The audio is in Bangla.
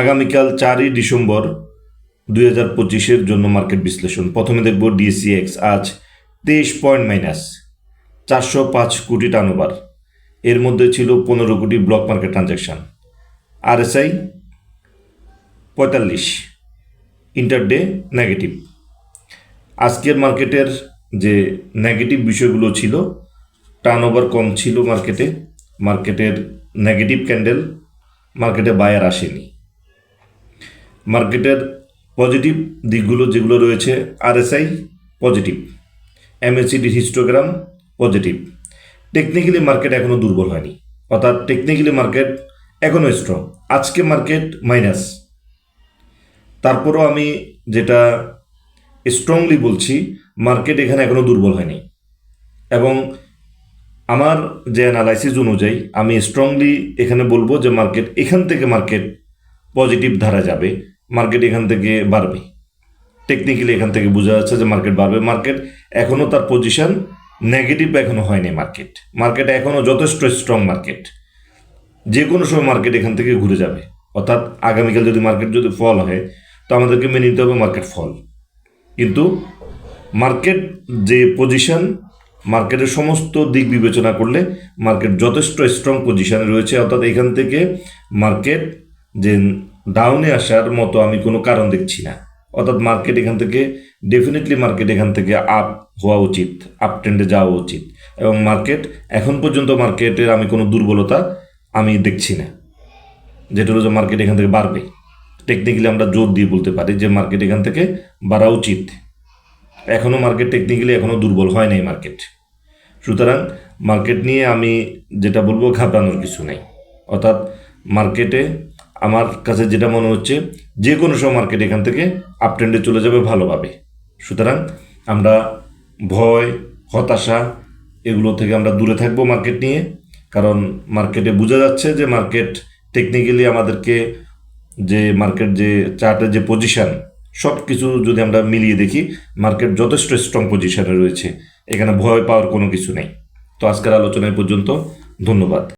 আগামীকাল চারই ডিসেম্বর দুই হাজার পঁচিশের জন্য মার্কেট বিশ্লেষণ। প্রথমে দেখব ডিএসিএক্স আজ তেইশ পয়েন্ট মাইনাস চারশো পাঁচ কোটি টার্নওভার। এর মধ্যে ছিল পনেরো কোটি ব্লক মার্কেট ট্রানজ্যাকশন। আরএসআই পঁয়তাল্লিশ, ইন্টারডে নেগেটিভ। আজকের মার্কেটের যে নেগেটিভ বিষয়গুলো ছিল, টার্নওভার কম ছিল মার্কেটে, মার্কেটের নেগেটিভ ক্যান্ডেল মার্কেটে বায়ার আসেনি। মার্কেটের পজিটিভ দিকগুলো যেগুলো রয়েছে RSI positive MACD histogram positive technically market এখনও দুর্বল হয়নি, অর্থাৎ টেকনিক্যালি মার্কেট এখনও স্ট্রং আজকে মার্কেট মাইনাস তারপরও আমি যেটা স্ট্রংলি বলছি মার্কেট এখানে এখনও দুর্বল হয়নি। এবং আমার যে অ্যানালাইসিস অনুযায়ী, আমি স্ট্রংলি এখানে বলব যে মার্কেট এখান থেকে মার্কেট পজিটিভ ধারা যাবে। মার্কেট এখান থেকে বাড়বে। টেকনিক্যালি এখান থেকে বোঝা যাচ্ছে যে মার্কেট বাড়বে। মার্কেট এখনও তার পজিশন নেগেটিভ এখনও হয়নি মার্কেট মার্কেট এখনও যথেষ্ট স্ট্রং মার্কেট যে কোনো সময় মার্কেট এখান থেকে ঘুরে যাবে। অর্থাৎ আগামীকাল যদি মার্কেট যদি ফল হয়, তো আমাদেরকে মেনে নিতে হবে মার্কেট ফল কিন্তু মার্কেট যে পজিশন মার্কেটের সমস্ত দিক বিবেচনা করলে মার্কেট যথেষ্ট স্ট্রং পজিশনে রয়েছে। অর্থাৎ এখান থেকে মার্কেট যে ডাউনে আসার মতো আমি কোনো কারণ দেখছি না। অর্থাৎ মার্কেট এখান থেকে ডেফিনেটলি মার্কেট এখান থেকে আপ হওয়া উচিত আপ ট্রেন্ডে যাওয়া উচিত। এবং মার্কেট এখন পর্যন্ত মার্কেটের আমি কোনো দুর্বলতা আমি দেখছি না। যেটা হলো মার্কেট এখান থেকে বাড়বে। টেকনিক্যালি আমরা জোর দিয়ে বলতে পারি যে মার্কেট এখান থেকে বাড়া উচিত। এখনও মার্কেট টেকনিক্যালি এখনও দুর্বল হয় নাই মার্কেট সুতরাং মার্কেট নিয়ে আমি যেটা বলব ঘাবড়ানোর কিছু নেই। অর্থাৎ মার্কেটে আমার কাছে যেটা মনে হচ্ছে, যে কোনো সময় মার্কেট এখান থেকে আপ ট্রেন্ডে চলে যাবে ভালোভাবে। সুতরাং আমরা ভয়, হতাশা এগুলো থেকে আমরা দূরে থাকব মার্কেট নিয়ে। কারণ মার্কেটে বোঝা যাচ্ছে যে মার্কেট টেকনিক্যালি আমাদেরকে যে মার্কেট যে চার্টের যে পজিশান সব কিছু যদি আমরা মিলিয়ে দেখি মার্কেট যথেষ্ট স্ট্রং পজিশানে রয়েছে। এখানে ভয় পাওয়ার কোনো কিছু নেই। তো আজকের আলোচনায় পর্যন্ত ধন্যবাদ।